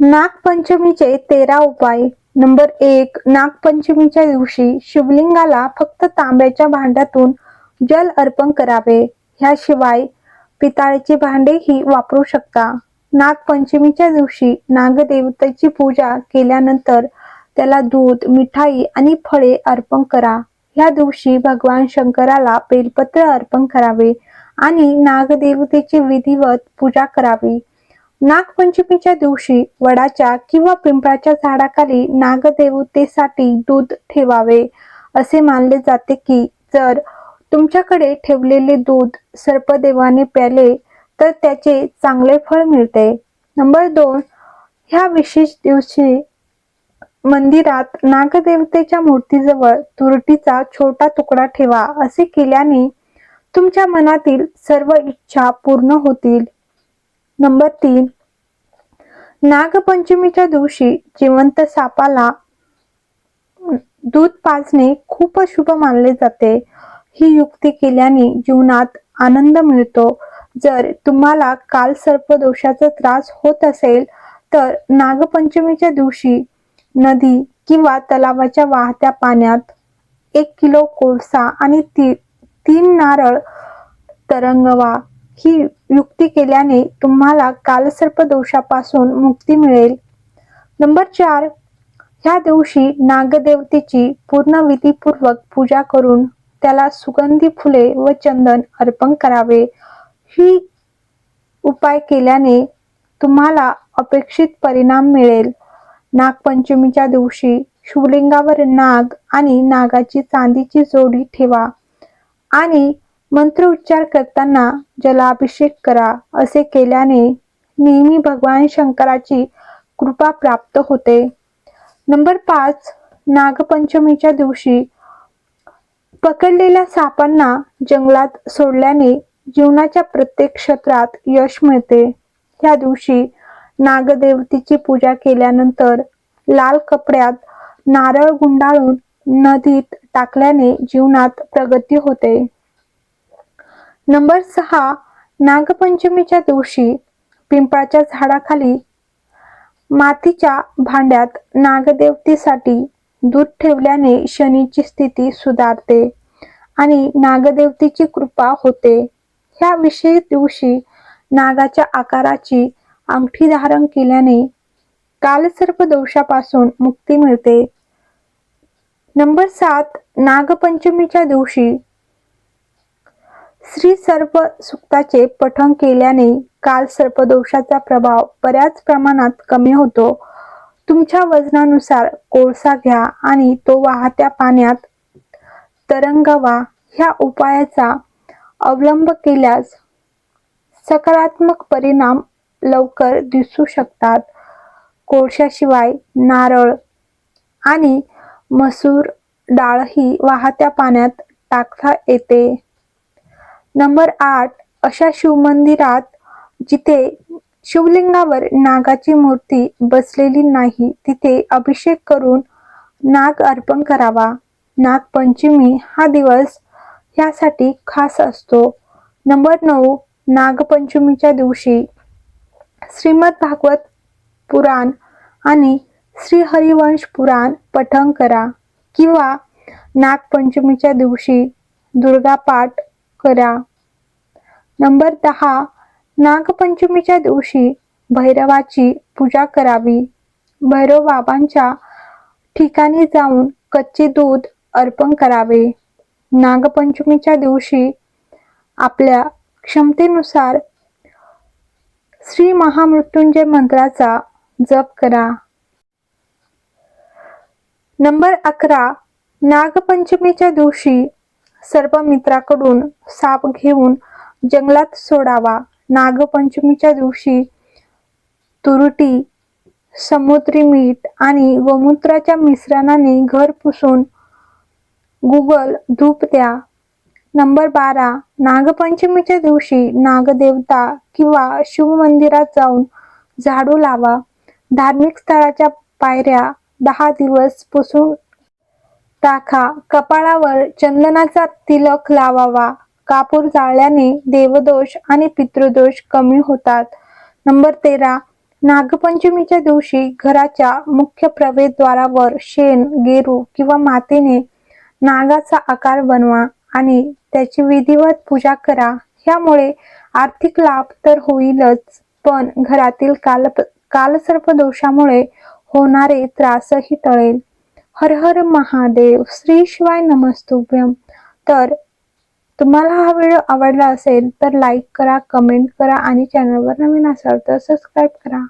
नागपंचमीचे तेरा उपाय. नंबर एक नागपंचमीच्या दिवशी शिवलिंगाला फक्त तांब्याच्या भांड्यातून जल अर्पण करावे. ह्याशिवाय पितळेचे भांडेही वापरू शकता. नागपंचमीच्या दिवशी नागदेवतेची पूजा केल्यानंतर त्याला दूध मिठाई आणि फळे अर्पण करा. ह्या दिवशी भगवान शंकराला बेलपत्र अर्पण करावे आणि नागदेवतेची विधिवत पूजा करावी. नागपंचमीच्या दिवशी वडाच्या किंवा पिंपळाच्या झाडाखाली नागदेवतेसाठी दूध ठेवावे असे मानले जाते की जर तुमच्याकडे ठेवलेले दूध सर्पदेवाने प्याले तर त्याचे चांगले फळ मिळते. नंबर दोन ह्या विशेष दिवशी मंदिरात नागदेवतेच्या मूर्तीजवळ तुरटीचा छोटा तुकडा ठेवा असे केल्याने तुमच्या मनातील सर्व इच्छा पूर्ण होतील. नंबर तीन नागपंचमीच्या दिवशी जिवंत सापाला दूध पाजणे खूप शुभ मानले जाते. ही युक्ती केल्याने जीवनात आनंद मिळतो. जर तुम्हाला काल सर्पदोषाचा त्रास होत असेल तर नागपंचमीच्या दिवशी नदी किंवा तलावाच्या वाहत्या पाण्यात एक किलो कोळसा आणि ती तीन नारळ तरंगवा. ही युक्ती केल्याने तुम्हाला कालसर्प दोषापासून मुक्ती मिळेल. नंबर चार ह्या दिवशी नागदेवतेची पूर्ण विधीपूर्वक पूजा करून त्याला सुगंधी फुले व चंदन अर्पण करावे. ही उपाय केल्याने तुम्हाला अपेक्षित परिणाम मिळेल. नागपंचमीच्या दिवशी शिवलिंगावर नाग आणि नागाची चांदीची जोडी ठेवा आणि मंत्र उच्चार करताना जलाभिषेक करा असे केल्याने नेहमी भगवान शंकराची कृपा प्राप्त होते. नंबर पाच नागपंचमीच्या दिवशी पकडलेल्या सापांना जंगलात सोडल्याने जीवनाच्या प्रत्येक क्षेत्रात यश मिळते. त्या दिवशी नागदेवतेची पूजा केल्यानंतर लाल कपड्यात नारळ गुंडाळून नदीत टाकल्याने जीवनात प्रगती होते. नंबर सहा नागपंचमीच्या दिवशी पिंपळाच्या झाडाखाली मातीच्या भांड्यात नागदेवतेसाठी दूध ठेवल्याने शनीची स्थिती सुधारते आणि नागदेवतेची कृपा होते. ह्या विशेष दिवशी नागाच्या आकाराची अंगठी धारण केल्याने कालसर्प दोषापासून मुक्ती मिळते. नंबर सात नागपंचमीच्या दिवशी श्री सर्प सुक्ताचे पठण केल्याने काल सर्पदोषाचा प्रभाव बऱ्याच प्रमाणात कमी होतो. तुमच्या वजनानुसार कोळसा घ्या आणि तो वाहत्या पाण्यात तरंगवा. ह्या उपायाचा अवलंब केल्यास सकारात्मक परिणाम लवकर दिसू शकतात. कोळशाशिवाय नारळ आणि मसूर डाळही वाहत्या पाण्यात टाकता येते. नंबर आठ अशा शिवमंदिरात जिथे शिवलिंगावर नागाची मूर्ती बसलेली नाही तिथे अभिषेक करून नाग अर्पण करावा. नागपंचमी हा दिवस ह्यासाठी खास असतो. नंबर नऊ नागपंचमीच्या दिवशी श्रीमद भागवत पुराण आणि श्री हरिवंश पुराण पठण करा किंवा नागपंचमीच्या दिवशी दुर्गा पाठ करा. नंबर दहा नागपंचमीच्या दिवशी भैरवाची पूजा करावी. भैरव बाबांच्या ठिकाणी जाऊन कच्चे दूध अर्पण करावे. नागपंचमीच्या दिवशी आपल्या क्षमतेनुसार श्री महामृत्युंजय मंत्राचा जप करा. नंबर अकरा नागपंचमीच्या दिवशी सर्व मित्राकडून साप घेऊन जंगलात सोडावा. नागपंचमीच्या दिवशी तुरटी समुद्री मीठ आणि गोमूत्राच्या मिश्रणाने घर पुसून गुगल धूप द्या. नंबर बारा. नागपंचमीच्या दिवशी नागदेवता किंवा शिवमंदिरात जाऊन झाडू लावा. धार्मिक स्थळाच्या पायऱ्या दहा दिवस पुसून टाका कपाळावर चंदनाचा तिलक लावावा. कापूर जाळल्याने देवदोष आणि पितृदोष कमी होतात. नंबर तेरा. नागपंचमीच्या दिवशी घराच्या मुख्य प्रवेशद्वारावर शेण गेरू किंवा मातेने नागाचा आकार बनवा आणि त्याची विधिवत पूजा करा. ह्यामुळे आर्थिक लाभ तर होईलच पण घरातील काल कालसर्प दोषामुळे होणारे त्रासही टळेल. हर हर महादेव श्री शिवाय नमस्तुभ्यम तर तुम्हाला हा व्हिडिओ आवडला असेल तर लाईक करा कमेंट करा आणि चॅनलवर नवीन असाल तर सबस्क्राईब करा.